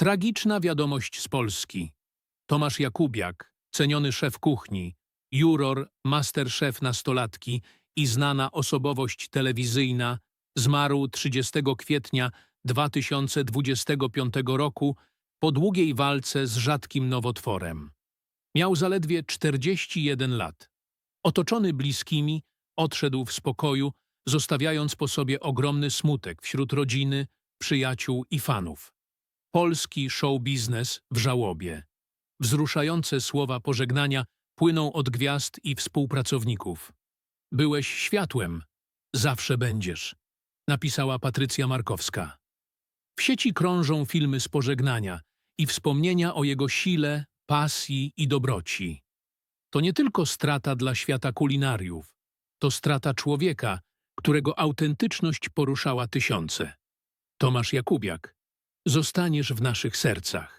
Tragiczna wiadomość z Polski. Tomasz Jakubiak, ceniony szef kuchni, juror, masterchef nastolatki i znana osobowość telewizyjna, zmarł 30 kwietnia 2025 roku po długiej walce z rzadkim nowotworem. Miał zaledwie 41 lat. Otoczony bliskimi, odszedł w spokoju, zostawiając po sobie ogromny smutek wśród rodziny, przyjaciół i fanów. Polski show biznes w żałobie. Wzruszające słowa pożegnania płyną od gwiazd i współpracowników. Byłeś światłem, zawsze będziesz, napisała Patrycja Markowska. W sieci krążą filmy z pożegnania i wspomnienia o jego sile, pasji i dobroci. To nie tylko strata dla świata kulinariów, to strata człowieka, którego autentyczność poruszała tysiące. Tomasz Jakubiak, zostaniesz w naszych sercach.